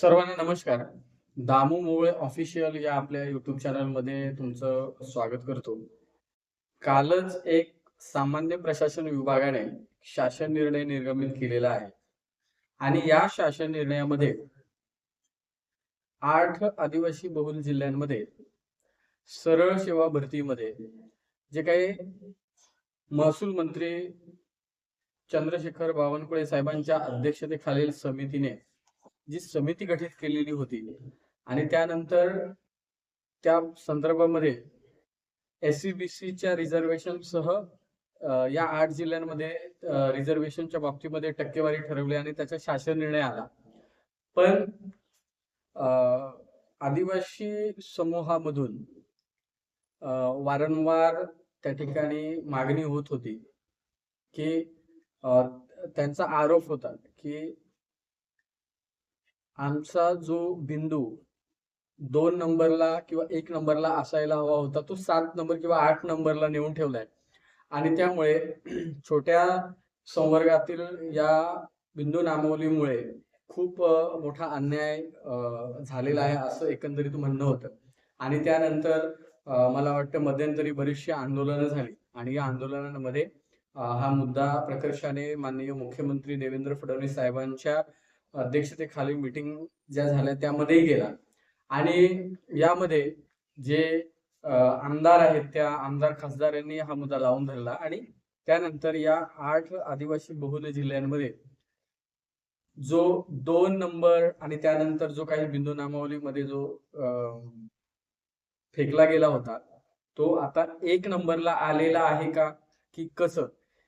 सर्वांना नमस्कार. दामू मोळे ऑफिशियल या आपल्या युट्यूब चॅनलमध्ये तुमचं स्वागत करतो. कालच एक सामान्य प्रशासन विभागाने शासन निर्णय निर्गमित केलेला आहे. आणि या शासन निर्णयामध्ये आठ आदिवासी बहुल जिल्ह्यांमध्ये सरळ सेवा भरतीमध्ये जे काही महसूल मंत्री चंद्रशेखर बावनकुळे साहेबांच्या अध्यक्षतेखालील समितीने जी समिती गठीत केलेली होती आणि त्यानंतर त्या संदर्भामध्ये एस सी बी सीच्या रिझर्वेशन सह या आठ जिल्ह्यांमध्ये रिझर्वेशनच्या बाबतीमध्ये टक्केवारी ठरवली आणि त्याचा शासन निर्णय आला. पण आदिवासी समूहामधून वारंवार त्या ठिकाणी मागणी होत होती की त्यांचा आरोप होता की आमचा जो बिंदू दोन नंबरला किंवा एक नंबरला असायला हवा होता तो सात नंबर किंवा आठ नंबरला नेऊन ठेवलाय. आणि त्यामुळे छोट्या संवर्गातील या बिंदू नामावलीमुळे खूप मोठा अन्याय झालेला आहे असं एकंदरीत म्हणणं होतं. आणि त्यानंतर मला वाटतं मध्यंतरी बरीचशी आंदोलनं झाली. आणि या आंदोलनांमध्ये हा मुद्दा प्रकर्षाने माननीय मुख्यमंत्री देवेंद्र फडणवीस साहेबांच्या अध्यक्षतेखाली मीटिंग ज्या झाल्या त्यामध्येही गेला. आणि यामध्ये जे आमदार आहेत त्या आमदार खासदार यांनी हा मुद्दा लावून धरला आणि त्यानंतर या आठ आदिवासी बहुल जिल्ह्यांमध्ये जो दोन नंबर आणि त्यानंतर जो काही बिंदू नामावलीमध्ये जो अ, फेकला गेला होता तो आता एक नंबरला आलेला आहे का? की कसं?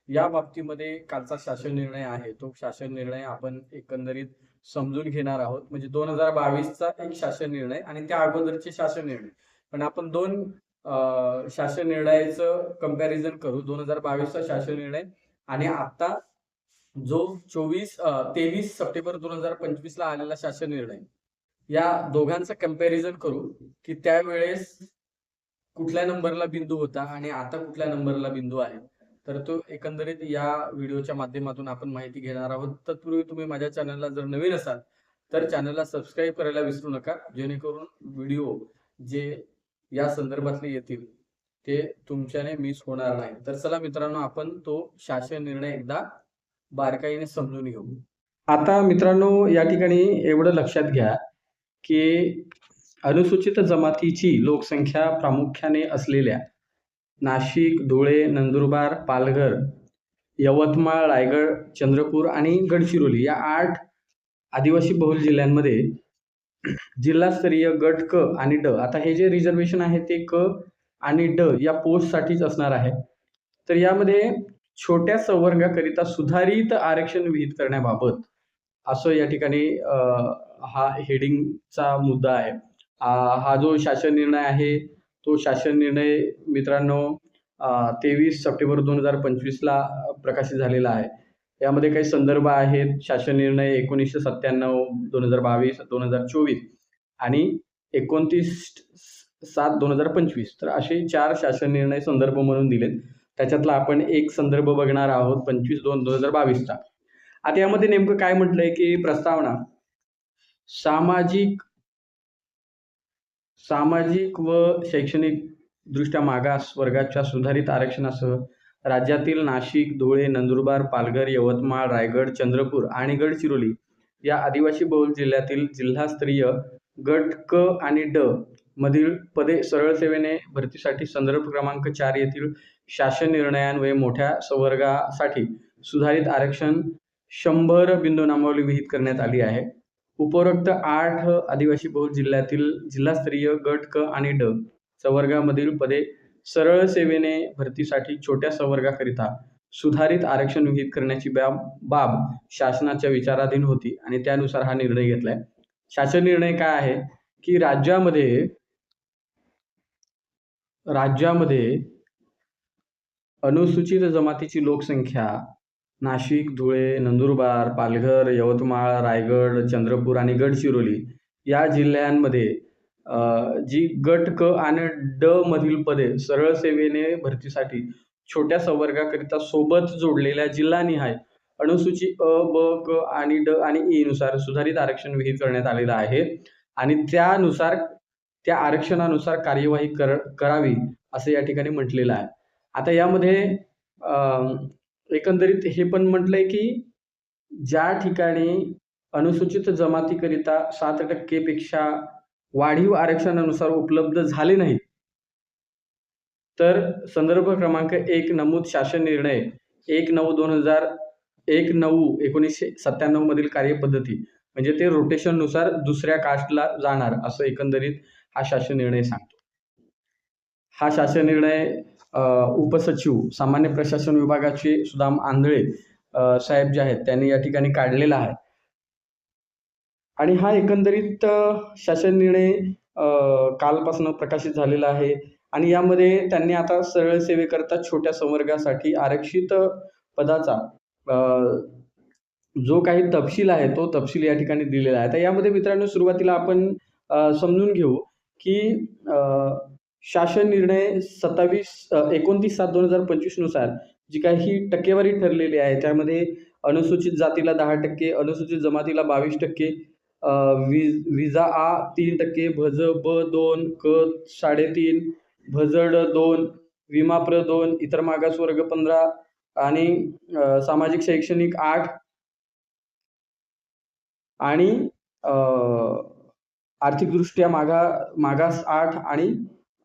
या बाबतीमध्ये कालचा शासन निर्णय आहे. तो शासन निर्णय आपण एकंदरीत समजून घेणार आहोत. म्हणजे दोन हजार बावीसचा एक शासन निर्णय आणि त्या अगोदरचे शासन निर्णय. पण आपण दोन शासन निर्णयाचं कंपॅरिझन करू. दोन हजार बावीसचा शासन निर्णय आणि आता जो चोवीस तेवीस सप्टेंबर दोन हजार पंचवीस ला आलेला शासन निर्णय या दोघांचं कंपॅरिझन करू की त्यावेळेस कुठल्या नंबरला बिंदू होता आणि आता कुठल्या नंबरला बिंदू आहे. तर तो एकंदरीत या व्हिडिओच्या माध्यमातून आपण माहिती घेणार आहोत. तत्पूर्वी तुम्ही माझ्या चॅनलला जर नवीन असाल तर चॅनलला सबस्क्राईब करायला विसरू नका. जेणेकरून व्हिडिओ जे या संदर्भातले येतील ते तुमच्याने मिस होणार नाही. तर चला मित्रांनो आपण तो शासन निर्णय एकदा बारकाईने समजून घेऊ. आता मित्रांनो या ठिकाणी एवढं लक्षात घ्या की अनुसूचित जमातीची लोकसंख्या प्रामुख्याने असलेल्या नाशिक धुळे नंदुरबार पालघर यवतमाळ रायगड चंद्रपूर आणि गडचिरोली या आठ आदिवासी बहुल जिल्ह्यांमध्ये जिल्हास्तरीय गट क आणि ड. आता हे जे रिझर्वेशन आहे ते क आणि ड या पोस्टसाठीच असणार आहे. तर यामध्ये छोट्या संवर्गाकरिता सुधारित आरक्षण विहित करण्याबाबत असं या ठिकाणी हा हेडिंगचा मुद्दा आहे. हा जो शासन निर्णय आहे तो शासन निर्णय मित्रांनो तेवीस सप्टेंबर दोन हजार पंचवीसला प्रकाशित झालेला आहे. यामध्ये काही संदर्भ आहेत. शासन निर्णय एकोणीसशे सत्त्याण्णव दोन हजार बावीस दोन हजार चोवीस आणि एकोणतीस सात दोन हजार पंचवीस. तर असे चार शासन निर्णय संदर्भ म्हणून दिलेत. त्याच्यातला आपण एक संदर्भ बघणार आहोत पंचवीस दोन दोन हजार बावीसचा. आता यामध्ये नेमकं काय म्हटलंय की प्रस्तावना? सामाजिक सामाजिक व शैक्षणिक दृष्ट्या मागास वर्गाच्या सुधारित आरक्षणासह राज्यातील नाशिक धुळे नंदुरबार पालघर यवतमाळ रायगड चंद्रपूर आणि गडचिरोली या आदिवासी बहुल जिल्ह्यातील जिल्हास्तरीय गट क आणि ड मधील पदे सरळ सेवेने भरतीसाठी संदर्भ क्रमांक चार येथील शासन निर्णयांवे मोठ्या संवर्गासाठी सुधारित आरक्षण शंभर बिंदू नामावली विहित करण्यात आली आहे. उपरोक्त आठ आदिवासी बहुल जिल्ह्यातील जिल्हास्तरीय गट क आणि ड संवर्गामधील पदे सरळ सेवेने भरतीसाठी छोट्या संवर्गाकरिता सुधारित आरक्षण विहित करण्याची बाब बाब शासनाच्या विचाराधीन होती आणि त्यानुसार हा निर्णय घेतलाय. शासन निर्णय काय आहे? की राज्यामध्ये राज्यामध्ये अनुसूचित जमातीची लोकसंख्या नाशिक धुळे नंदुरबार पालघर यवतमाळ रायगड चंद्रपूर आणि गडचिरोली या जिल्ह्यांमध्ये जी गट क आणि ड मधील पदे सरळ सेवेने भरतीसाठी छोट्या संवर्गाकरिता सोबत जोडलेल्या जिल्हानिहाय अनुसूची अ ब क आणि ड आणि ई नुसार सुधारित आरक्षण विहित करण्यात आलेलं आहे आणि त्यानुसार त्या आरक्षणानुसार कार्यवाही कर करावी असं या ठिकाणी म्हटलेलं आहे. आता यामध्ये एकंदरीत हे पण म्हटलंय की ज्या ठिकाणी अनुसूचित जमातीकरिता सात टक्केपेक्षा वाढीव आरक्षणानुसार उपलब्ध झाले नाही तर संदर्भ क्रमांक एक नमूद शासन निर्णय एक नऊ दोन हजार एक नऊ एकोणीसशे सत्त्याण्णव मधील कार्यपद्धती म्हणजे ते रोटेशननुसार दुसऱ्या कास्टला जाणार असं एकंदरीत हा शासन निर्णय सांगतो. हा शासन निर्णय उपसचिव सामान्य प्रशासन विभागाचे सुदाम आंधळे साहेब जे आहेत त्यांनी या ठिकाणी काढलेला आहे. आणि हा एकंदरीत शासन निर्णय कालपासून प्रकाशित झालेला आहे. आणि यामध्ये त्यांनी आता सरळ सेवेकरता छोट्या संवर्गासाठी आरक्षित पदाचा जो काही तपशील आहे तो तपशील या ठिकाणी दिलेला आहे. तर यामध्ये मित्रांनो सुरुवातीला आपण समजून घेऊ की शासन निर्णय सत्तावीस एकोणतीस सात दोन हजार पंचवीसनुसार जी काही टक्केवारी ठरलेली आहे त्यामध्ये अनुसूचित जातीला दहा टक्के अनुसूचित जमातीला बावीस टक्के अ, विजा आ तीन टक्के भज ब दोन क साडेतीन भजड दोन विमाप्र दोन इतर मागासवर्ग पंधरा आणि सामाजिक शैक्षणिक आठ आणि आर्थिकदृष्ट्या मागा मागास आठ आणि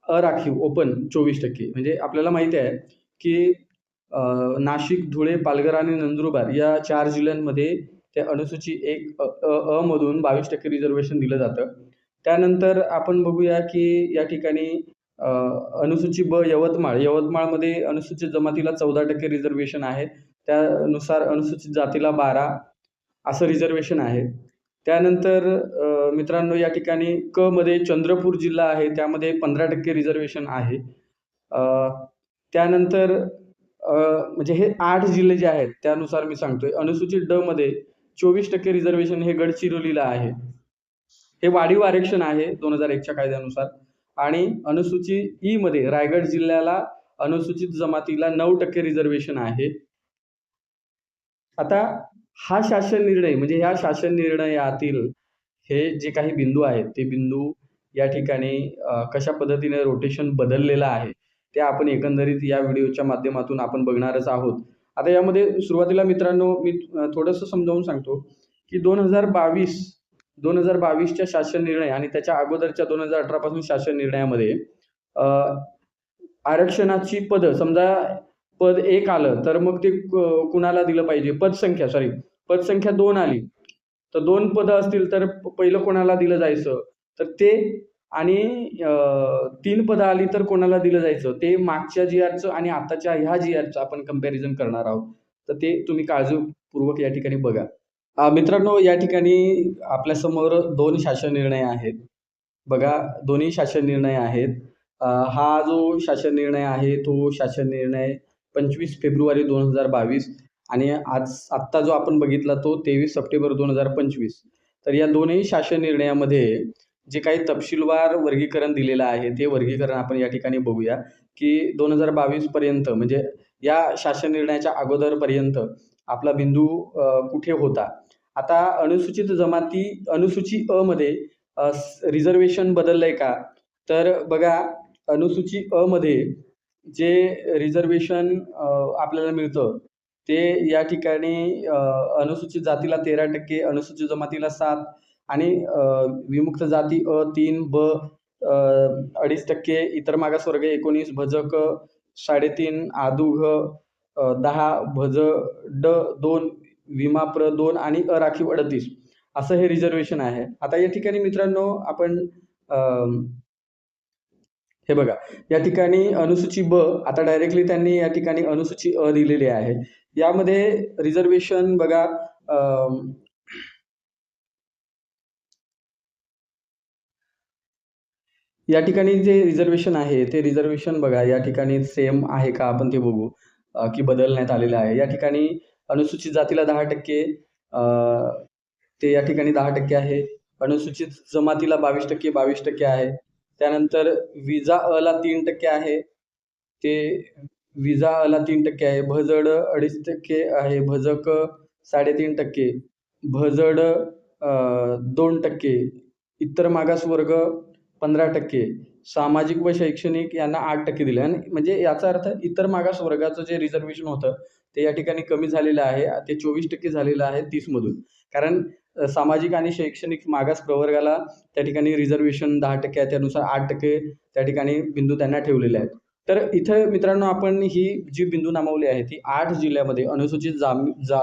अराखीव ओपन चोवीस टक्के. म्हणजे आपल्याला माहिती आहे की नाशिक धुळे पालघर आणि नंदुरबार या चार जिल्ह्यांमध्ये त्या अनुसूची एक अ अ- अ मधून बावीस टक्के रिझर्वेशन दिलं जातं. त्यानंतर आपण बघूया की या ठिकाणी अनुसूची ब यवतमाळ. यवतमाळमध्ये अनुसूचित जमातीला चौदा टक्के रिझर्वेशन आहे. त्यानुसार अनुसूचित जातीला बारा. असं रिझर्वेशन आहे. त्यानंतर मित्रांनो या ठिकाणी क मध्ये चंद्रपूर जिल्हा आहे त्यामध्ये पंधरा टक्के रिझर्वेशन आहे. त्यानंतर म्हणजे हे आठ जिल्हे जे आहेत त्यानुसार मी सांगतोय. अनुसूचित ड मध्ये चोवीस टक्के रिझर्वेशन हे गडचिरोलीला आहे. हे वाढीव आरक्षण आहे दोन हजार एकच्या कायद्यानुसार. आणि अनुसूची ई मध्ये रायगड जिल्ह्याला अनुसूचित जमातीला नऊ टक्के रिझर्वेशन आहे. आता हा शासन निर्णय म्हणजे ह्या शासन निर्णयातील हे जे काही बिंदू आहेत ते बिंदू या ठिकाणी कशा पद्धतीने रोटेशन बदललेलं आहे ते आपण एकंदरीत या व्हिडिओच्या माध्यमातून आपण बघणारच आहोत. आता यामध्ये सुरुवातीला मित्रांनो मी थोडंसं समजावून सांगतो की दोन हजार बावीस दोन हजार बावीसच्या शासन निर्णय आणि त्याच्या अगोदरच्या दोन हजार अठरापासून शासन निर्णयामध्ये आरक्षणाची पदं समजा पद एक आलं तर मग ते कुणाला दिलं पाहिजे? पदसंख्या सॉरी पदसंख्या दोन आली. तर दोन पदं असतील तर पहिलं कोणाला दिलं जायचं? तर ते आणि तीन पदं आली तर कोणाला दिलं जायचं? ते मागच्या जी आरचं आणि आताच्या ह्या जी आरचं आपण कंपॅरिझन करणार आहोत. तर ते तुम्ही काळजीपूर्वक या ठिकाणी बघा. मित्रांनो या ठिकाणी आपल्यासमोर दोन शासन निर्णय आहेत. बघा दोन्ही शासन निर्णय आहेत हा जो शासन निर्णय आहे तो शासन निर्णय पंचवीस फेब्रुवारी दोन हजार बावीस आणि आज आत्ता जो आपण बघितला तो तेवीस सप्टेंबर दोन हजार पंचवीस. तर या दोन्ही शासन निर्णयामध्ये जे काही तपशीलवार वर्गीकरण दिलेलं आहे ते वर्गीकरण आपण या ठिकाणी बघूया की दोन हजार बावीसपर्यंत म्हणजे या शासन निर्णयाच्या अगोदरपर्यंत आपला बिंदू कुठे होता? आता अनुसूचित जमाती अनुसूची अ मध्ये रिझर्वेशन बदललंय का? तर बघा अनुसूची अ मध्ये जे रिझर्वेशन आपल्याला मिळतं ते या ठिकाणी अनुसूचित जातीला तेरा टक्के अनुसूचित जमातीला सात आणि विमुक्त जाती अ तीन ब अडीच टक्के इतर मागासवर्ग एकोणीस भजक साडेतीन आदू घ दहा भज ड दोन विमाप्र दोन आणि अ राखीव अडतीस. असं हे रिझर्वेशन आहे. आता या ठिकाणी मित्रांनो आपण हे बघा या ठिकाणी अनुसूची ब आता डायरेक्टली त्यांनी या ठिकाणी अनुसूची अ दिलेली आहे. यामध्ये रिझर्वेशन बघा या ठिकाणी जे रिझर्वेशन आहे ते रिझर्वेशन बघा या ठिकाणी सेम आहे का? आपण ते बघू की बदलण्यात आलेलं आहे. या ठिकाणी अनुसूचित जातीला दहा टक्के ते या ठिकाणी दहा टक्के आहे. अनुसूचित जमातीला बावीस टक्के बावीस टक्के आहे. त्यानंतर विजा अला तीन टक्के आहे. ते विजा अला तीन टक्के आहे. भजड अडीच टक्के आहे. भजक साडेतीन टक्के. भजड दोन टक्के. इतर मागासवर्ग पंधरा टक्के. सामाजिक व शैक्षणिक यांना आठ टक्के दिले. आणि म्हणजे याचा अर्थ इतर मागास वर्गाचं जे रिझर्वेशन होतं ते या ठिकाणी कमी झालेलं आहे. ते चोवीस टक्के झालेलं आहे तीसमधून. कारण सामाजिक आणि शैक्षणिक मागास प्रवर्गाला त्या ठिकाणी रिझर्वेशन दहा टक्के आहे त्यानुसार आठ टक्के त्या ठिकाणी बिंदू त्यांना ठेवलेले आहेत. तर इथं मित्रांनो आपण ही जी बिंदू नामावली आहे ती आठ जिल्ह्यामध्ये अनुसूचित जाम जा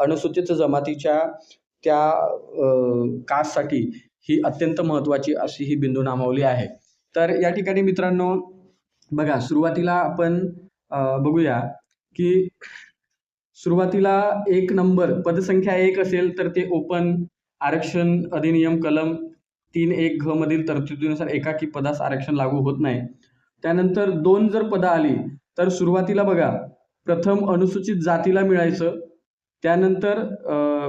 अनुसूचित जमातीच्या त्या कास्टसाठी ही अत्यंत महत्त्वाची अशी ही बिंदू नामावली आहे. तर या ठिकाणी मित्रांनो बघा सुरुवातीला आपण बघूया की सुरुवातीला एक नंबर पदसंख्या एक असेल तर ते ओपन आरक्षण अधिनियम कलम तीन एक घ मधील तरतुदीनुसार एकाकी पदास आरक्षण लागू होत नाही. त्यानंतर दोन जर पदं आली तर सुरुवातीला बघा प्रथम अनुसूचित जातीला मिळायचं त्यानंतर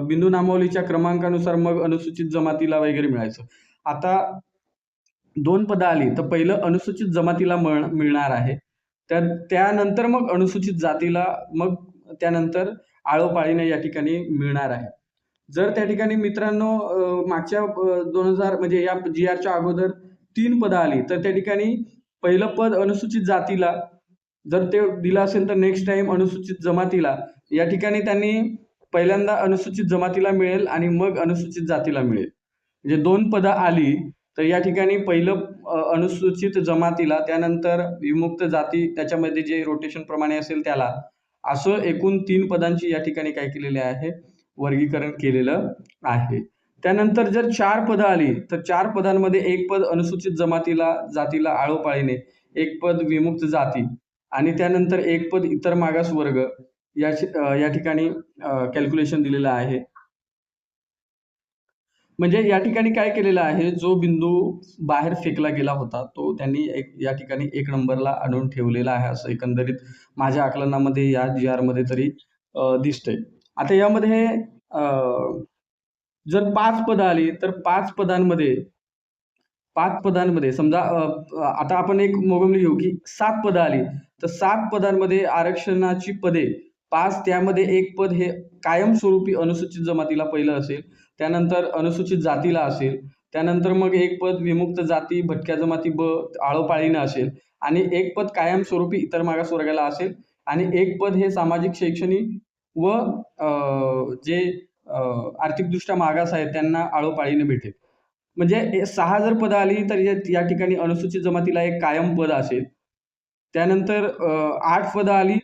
बिंदू नामावलीच्या क्रमांकानुसार मग अनुसूचित जमातीला वगैरे मिळायचं. आता दोन पदं आली तर पहिलं अनुसूचित जमातीला मिळणार आहे. त्या त्यानंतर मग अनुसूचित जातीला मग त्यानंतर आळोपाळीने या ठिकाणी मिळणार आहे. जर त्या ठिकाणी मित्रांनो मागच्या दोन हजार म्हणजे या जी आरच्या अगोदर तीन पदं आली तर त्या ठिकाणी पहिलं पद अनुसूचित जातीला जर ते दिलं असेल तर नेक्स्ट टाइम अनुसूचित जमातीला या ठिकाणी त्यांनी पहिल्यांदा अनुसूचित जमातीला मिळेल आणि मग अनुसूचित जातीला मिळेल. म्हणजे दोन पदं आली तर या ठिकाणी पहिलं अनुसूचित जमातीला त्यानंतर विमुक्त जाती त्याच्यामध्ये जे रोटेशन प्रमाणे असेल त्याला असं एकूण तीन पदांची या ठिकाणी काय केलेले आहे? वर्गीकरण केलेलं आहे. त्यानंतर जर चार पदं आली तर चार पदांमध्ये एक पद अनुसूचित जमातीला जातीला आळोपाळीने एक पद विमुक्त जाती आणि त्यानंतर एक पद इतर मागास वर्ग या या ठिकाणी कॅल्क्युलेशन दिलेलं आहे. म्हणजे या ठिकाणी काय केलेलं आहे जो बिंदू बाहेर फेकला गेला होता तो त्यांनी एक या ठिकाणी एक नंबरला आणून ठेवलेला आहे असं एकंदरीत माझ्या आकलनामध्ये या जी आरमध्ये तरी दिसतंय. आता यामध्ये जर पाच पदं आली तर पाच पदांमध्ये पाच पदांमध्ये समजा आता आपण एक मोगमली घेऊ की सात पदं आली तर सात पदांमध्ये आरक्षणाची पदे पाच त्यामध्ये एक पद हे कायमस्वरूपी अनुसूचित जमातीला पहिलं असेल त्यानंतर अनुसूचित जातीला असेल त्यानंतर मग एक पद विमुक्त जाती भटक्या जमाती ब आळोपाळीनं असेल आणि एक पद कायमस्वरूपी इतर मागासवर्गाला असेल आणि एक पद हे सामाजिक शैक्षणिक व जे आर्थिकदृष्ट्या मागास आहेत त्यांना आळोपाळीने भेटेल. म्हणजे सहा जर पदं आली तर या या ठिकाणी अनुसूचित जमातीला एक कायम पद असेल. त्यानंतर आठ पदं आली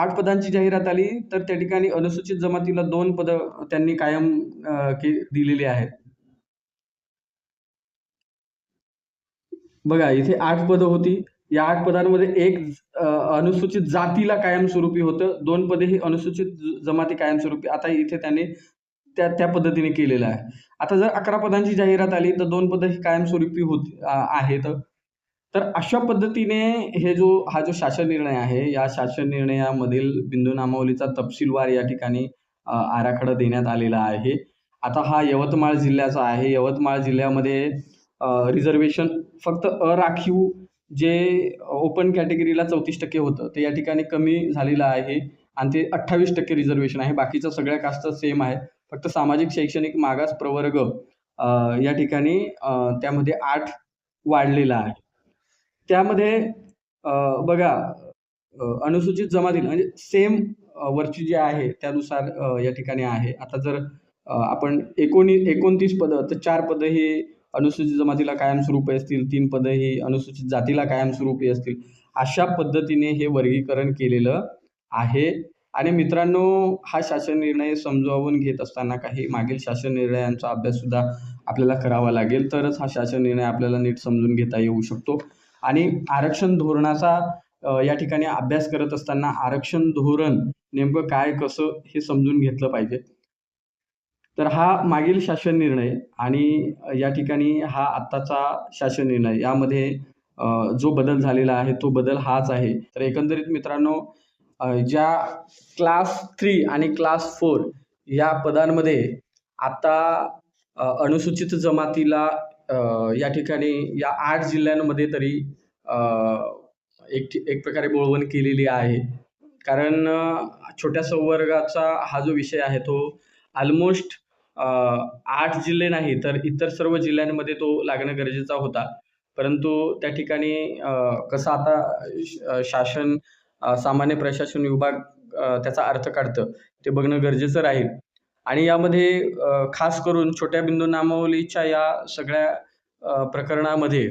आठ पदांची जाहिरात आली तर त्या ठिकाणी अनुसूचित जमातीला दोन पदं त्यांनी कायम के दिलेली आहेत. बघा इथे आठ पदं होती. या आठ पदांमध्ये एक अनुसूचित जातीला कायमस्वरूपी होतं दोन पदे ही अनुसूचित जमाती कायमस्वरूपी. आता इथे त्यांनी त्या त्या पद्धतीने केलेलं आहे. आता जर अकरा पदांची जाहिरात आली तर दोन पदं ही कायमस्वरूपी होत आहेत. तर अशा पद्धतीने हे जो हा जो शासन निर्णय आहे या शासन निर्णयामधील बिंदू नामावलीचा तपशीलवार या ठिकाणी आराखडा देण्यात आलेला आहे. आता हा यवतमाळ जिल्ह्याचा आहे. यवतमाळ जिल्ह्यामध्ये रिझर्वेशन फक्त अराखीव जे ओपन कॅटेगरीला चौतीस टक्के होतं ते या ठिकाणी कमी झालेलं आहे. आणि ते अठ्ठावीस टक्के रिझर्वेशन आहे. बाकीचं सगळ्या कास्ट सेम आहे. फक्त सामाजिक शैक्षणिक मागास प्रवर्ग या ठिकाणी त्यामध्ये आठ वाढलेला आहे. त्यामध्ये बघा अनुसूचित जमातील म्हणजे सेम वरची जी आहे त्यानुसार या ठिकाणी आहे. आता जर आपण एकोणी एकोणतीस पदं तर चार पदं ही अनुसूचित जमातीला कायमस्वरूपी असतील तीन पदं ही अनुसूचित जातीला कायमस्वरूपी असतील. अशा पद्धतीने हे वर्गीकरण केलेलं आहे. आणि मित्रांनो हा शासन निर्णय समजावून घेत असताना काही मागील शासन निर्णयांचा अभ्याससुद्धा आपल्याला करावा लागेल. तरच हा शासन निर्णय आपल्याला नीट समजून घेता येऊ शकतो. आणि आरक्षण धोरणाचा या ठिकाणी अभ्यास करत असताना आरक्षण धोरण नेमकं काय कसं हे समजून घेतलं पाहिजे. तर हा मागील शासन निर्णय आणि या ठिकाणी हा आत्ताचा शासन निर्णय यामध्ये जो बदल झालेला आहे तो बदल हाच आहे. तर एकंदरीत मित्रांनो ज्या क्लास थ्री आणि क्लास फोर या पदांमध्ये आता अनुसूचित जमातीला या ठिकाणी या आठ जिल्ह्यांमध्ये तरी एक एक प्रकारे बोळवण केलेली आहे. कारण छोट्या संवर्गाचा हा जो विषय आहे तो ऑलमोस्ट आठ जिल्हे नाही तर इतर सर्व जिल्ह्यांमध्ये तो लागणं गरजेचा होता. परंतु त्या ठिकाणी कसं आता श- शासन सामान्य प्रशासन विभाग त्याचा अर्थ काढतं. ते बघणं गरजेचं राहील. आणि यामध्ये खास करून छोट्या बिंदू नामावलीच्या या सगळ्या प्रकरणामध्ये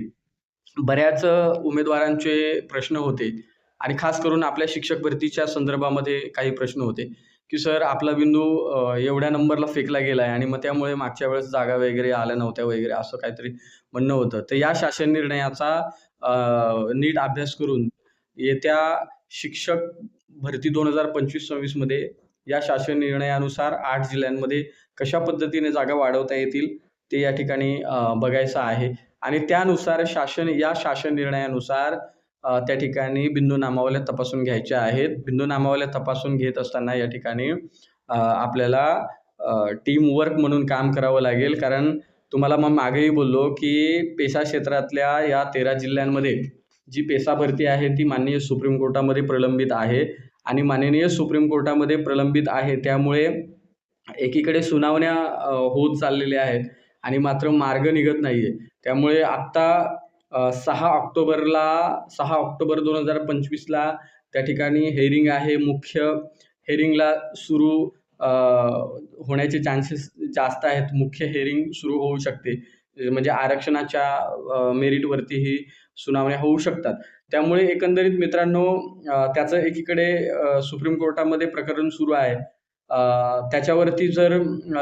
बऱ्याच उमेदवारांचे प्रश्न होते आणि खास करून आपल्या शिक्षक भरतीच्या संदर्भामध्ये काही प्रश्न होते की सर आपला बिंदू एवढ्या नंबरला फेकला गेला आहे आणि मग त्यामुळे मागच्या वेळेस जागा वगैरे आल्या नव्हत्या वगैरे असं काहीतरी म्हणणं होतं. तर या शासन निर्णयाचा नीट अभ्यास करून येत्या शिक्षक भरती दोन हजार पंचवीस सव्वीसमध्ये या शासन निर्णयानुसार आठ जिल्ह्यांमध्ये कशा पद्धतीने जागा वाढवता येतील ते या ठिकाणी बघायचं आहे. आणि त्यानुसार शासन या शासन निर्णयानुसार त्या ठिकाणी बिंदू नामावल्या तपासून घ्यायच्या आहेत. बिंदू नामावल्या तपासून घेत असताना या ठिकाणी आपल्याला टीम वर्क म्हणून काम करावं लागेल. कारण तुम्हाला मग मागेही बोललो की पेसा क्षेत्रातल्या या तेरा जिल्ह्यांमध्ये जी पेसा भरती आहे ती माननीय सुप्रीम कोर्टामध्ये प्रलंबित आहे. आणि माननीय सुप्रीम कोर्टामध्ये प्रलंबित आहे. त्यामुळे एकीकडे सुनावण्या होत चाललेल्या आहेत आणि मात्र मार्ग निघत नाही आहे त्यामुळे आत्ता सहा ऑक्टोबरला सहा ऑक्टोबर दोन हजार पंचवीसला त्या ठिकाणी हेरिंग आहे. मुख्य हेरिंगला सुरू होण्याचे चान्सेस जास्त आहेत. मुख्य हेरिंग सुरू होऊ शकते. म्हणजे आरक्षणाच्या अ, मेरिटवरती ही सुनावण्या होऊ शकतात. त्यामुळे एकंदरीत मित्रांनो त्याचं एकीकडे सुप्रीम कोर्टामध्ये प्रकरण सुरू आहे. त्याच्यावरती जर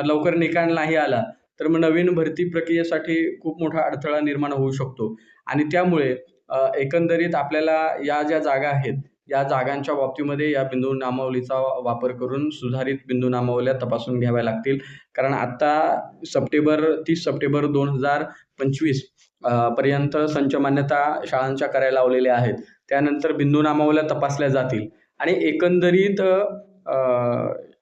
लवकर निकाल नाही आला तर मग नवीन भरती प्रक्रियेसाठी खूप मोठा अडथळा निर्माण होऊ शकतो. आणि त्यामुळे एकंदरीत आपल्याला या ज्या जागा आहेत या जागांच्या बाबतीमध्ये या बिंदू नामावलीचा वापर करून सुधारित बिंदू नामावल्या तपासून घ्याव्या लागतील. कारण आत्ता सप्टेंबर तीस सप्टेंबर दोन हजार पंचवीस पर्यंत संच मान्यता शाळांच्या करायला लावलेल्या आहेत. त्यानंतर बिंदू नामावल्या तपासल्या जातील. आणि एकंदरीत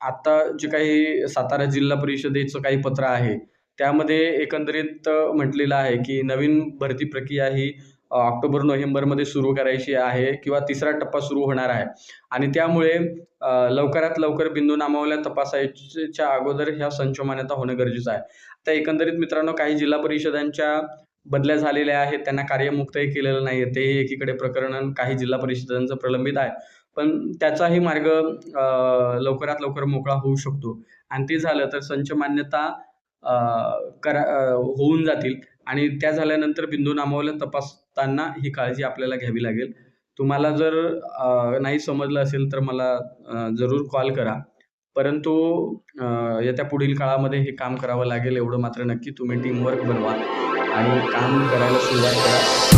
आत्ता जे काही सातारा जिल्हा परिषदेचं काही पत्र आहे त्यामध्ये एकंदरीत म्हटलेलं आहे की नवीन भरती प्रक्रिया ही ऑक्टोबर नोव्हेंबरमध्ये सुरू करायची आहे किंवा तिसरा टप्पा सुरू होणार आहे. आणि त्यामुळे लवकरात लवकर बिंदू नामावल्या तपासायच्या अगोदर ह्या संच मान्यता होणं गरजेचं आहे. आता एकंदरीत मित्रांनो काही जिल्हा परिषदांच्या बदल्या झालेल्या आहेत त्यांना कार्यमुक्तही केलेलं नाही आहे ते एकीकडे प्रकरण काही जिल्हा परिषदांचं प्रलंबित आहे. पण त्याचाही मार्ग लवकरात लवकर मोकळा होऊ शकतो. आणि ते झालं तर संच मान्यता करा होऊन जातील. आणि त्या झाल्यानंतर बिंदू नामावल्या तपासताना ही काळजी आपल्याला घ्यावी लागेल. तुम्हाला जर नाही समजलं असेल तर मला जरूर कॉल करा. परंतु येत्या पुढील काळामध्ये हे काम करावं लागेल एवढं मात्र नक्की तुम्ही टीमवर्क बनवा. आणि काम करायला सुरुवात करा.